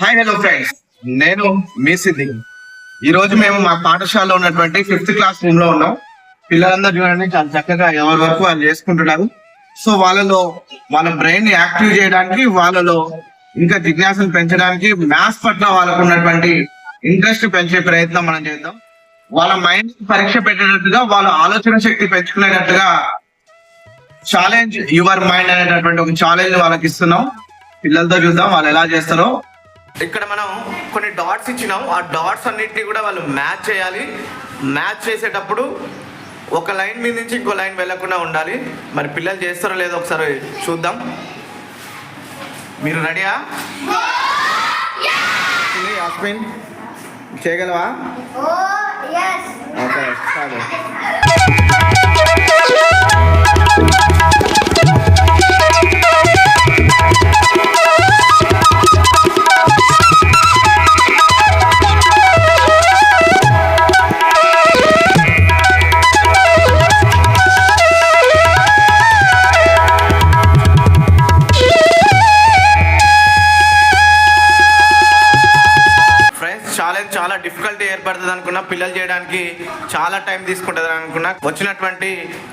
Hi hello friends నేను మీ సిద్ధి. ఈ రోజు మేము మా పాఠశాలలో ఉన్నటువంటి ఫిఫ్త్ క్లాస్ రూమ్లో ఉన్నాం. పిల్లలందరూ చూడండి చాలా చక్కగా ఎవరి వరకు వాళ్ళు చేసుకుంటున్నారు. సో వాళ్ళలో వాళ్ళ బ్రెయిన్ని యాక్టివ్ చేయడానికి వాళ్ళలో ఇంకా జిజ్ఞాసను పెంచడానికి మ్యాథ్స్ పట్ల వాళ్ళకు ఉన్నటువంటి ఇంట్రెస్ట్ పెంచే ప్రయత్నం మనం చేద్దాం. వాళ్ళ మైండ్ పరీక్ష పెట్టేటట్టుగా వాళ్ళ ఆలోచన శక్తి పెంచుకునేటట్టుగా ఛాలెంజ్ యువర్ మైండ్ అనేటటువంటి ఒక ఛాలెంజ్ వాళ్ళకి ఇస్తున్నాం. పిల్లలతో చూద్దాం వాళ్ళు ఎలా చేస్తారో. ఇక్కడ మనం కొన్ని డాట్స్ ఇచ్చినాం. ఆ డాట్స్ అన్నిటిని కూడా వాళ్ళు మ్యాచ్ చేయాలి. మ్యాచ్ చేసేటప్పుడు ఒక లైన్ మీద నుంచి ఇంకో లైన్ వెళ్ళకుండా ఉండాలి. మరి పిల్లలు చేస్తారో లేదో ఒకసారి చూద్దాం. మీరు రెడీయా యాస్మిన్ చేయగలవా? Oh. ఓకే ఛాలెంజ్ చాలా డిఫికల్టీ ఏర్పడుతుంది అనుకున్నా పిల్లలు చేయడానికి చాలా టైం తీసుకుంటుంది అనుకున్నా. వచ్చినటువంటి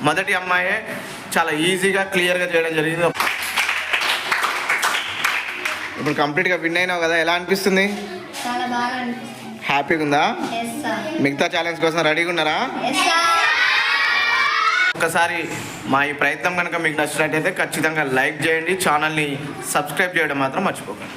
మొదటి అమ్మాయే చాలా ఈజీగా క్లియర్గా చేయడం జరిగింది. ఇప్పుడు కంప్లీట్గా విన్ అయినావు కదా ఎలా అనిపిస్తుంది? హ్యాపీగా ఉందా? మిగతా ఛాలెంజ్ కోసం రెడీగా ఉన్నారా? ఎస్ సార్ ఒకసారి మా ఈ ప్రయత్నం కనుక మీకు నచ్చినట్టయితే ఖచ్చితంగా లైక్ చేయండి. ఛానల్ని సబ్స్క్రైబ్ చేయడం మాత్రం మర్చిపోకండి.